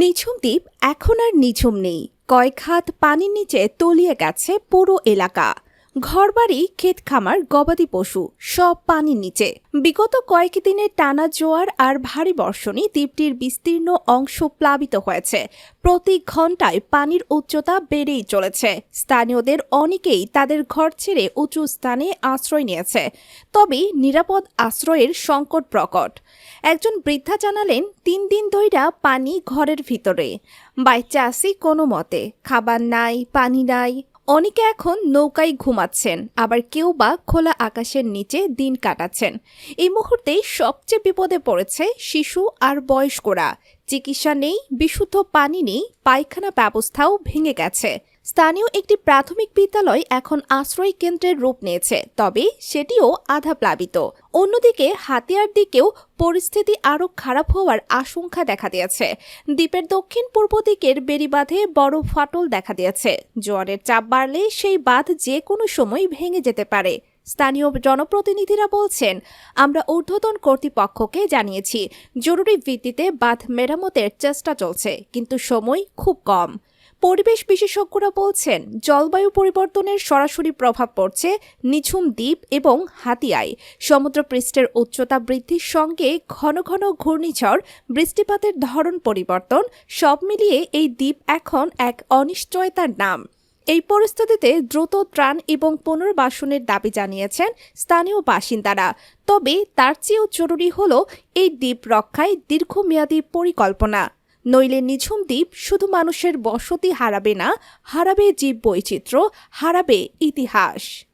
নিঝুম দ্বীপ এখন আর নিঝুম নেই। কয়েক হাত পানির নিচে তলিয়ে গেছে পুরো এলাকা। ঘরবাড়ি, ক্ষেত খামার, গবাদি পশু, সব পানির নিচে। বিগত কয়েক দিনের টানা জোয়ার আর ভারী বর্ষণে দ্বীপটির বিস্তীর্ণ অংশ প্লাবিত হয়েছে। প্রতি ঘন্টায় পানির উচ্চতা বেড়েই চলেছে। স্থানীয়দের অনেকেই তাদের ঘর ছেড়ে উঁচু স্থানে আশ্রয় নিয়েছে। তবে নিরাপদ আশ্রয়ের সংকট প্রকট। একজন বৃদ্ধা জানালেন, তিন দিন ধৈরা পানি ঘরের ভিতরে। বাইচা আসি কোনো মতে। খাবার নাই, পানি নাই। অনেকে এখন নৌকায় ঘুমাচ্ছেন, আবার কেউ বা খোলা আকাশের নিচে দিন কাটাচ্ছেন। এই মুহূর্তে সবচেয়ে বিপদে পড়েছে শিশু আর বয়স্করা। চিকিৎসা নেই, বিশুদ্ধ পানি নেই, পায়খানা ব্যবস্থাও ভেঙে গেছে। স্থানীয় একটি প্রাথমিক বিদ্যালয় এখন আশ্রয় কেন্দ্রের রূপ নিয়েছে, তবে সেটিও আধা প্লাবিত অন্যদিকে, হাতিয়ার দিকেও পরিস্থিতি আরও খারাপ হওয়ার আশঙ্কা দেখা দিয়েছে। দ্বীপের দক্ষিণ পূর্ব দিকের বেড়িবাঁধে বড় ফাটল দেখা দিয়েছে। জোয়ারের চাপ বাড়লে সেই বাঁধ যে কোনো সময় ভেঙে যেতে পারে। স্থানীয় জনপ্রতিনিধিরা বলছেন, আমরা ঊর্ধ্বতন কর্তৃপক্ষকে জানিয়েছি, জরুরি ভিত্তিতে বাঁধ মেরামতের চেষ্টা চলছে, কিন্তু সময় খুব কম। পরিবেশ বিশেষজ্ঞরা বলছেন, জলবায়ু পরিবর্তনের সরাসরি প্রভাব পড়ছে নিঝুম দ্বীপ এবং হাতিয়ায় সমুদ্রপৃষ্ঠের উচ্চতা বৃদ্ধির সঙ্গে ঘন ঘন ঘূর্ণিঝড়, বৃষ্টিপাতের ধরন পরিবর্তন, সব মিলিয়ে এই দ্বীপ এখন এক অনিশ্চয়তার নাম। এই পরিস্থিতিতে দ্রুত ত্রাণ এবং পুনর্বাসনের দাবি জানিয়েছেন স্থানীয় বাসিন্দারা। তবে তার চেয়েও জরুরি হল এই দ্বীপ রক্ষায় দীর্ঘমেয়াদী পরিকল্পনা। নইলে নিঝুম দ্বীপ শুধু মানুষের বসতি হারাবে না হারাবে জীব বৈচিত্র্য হারাবে ইতিহাস।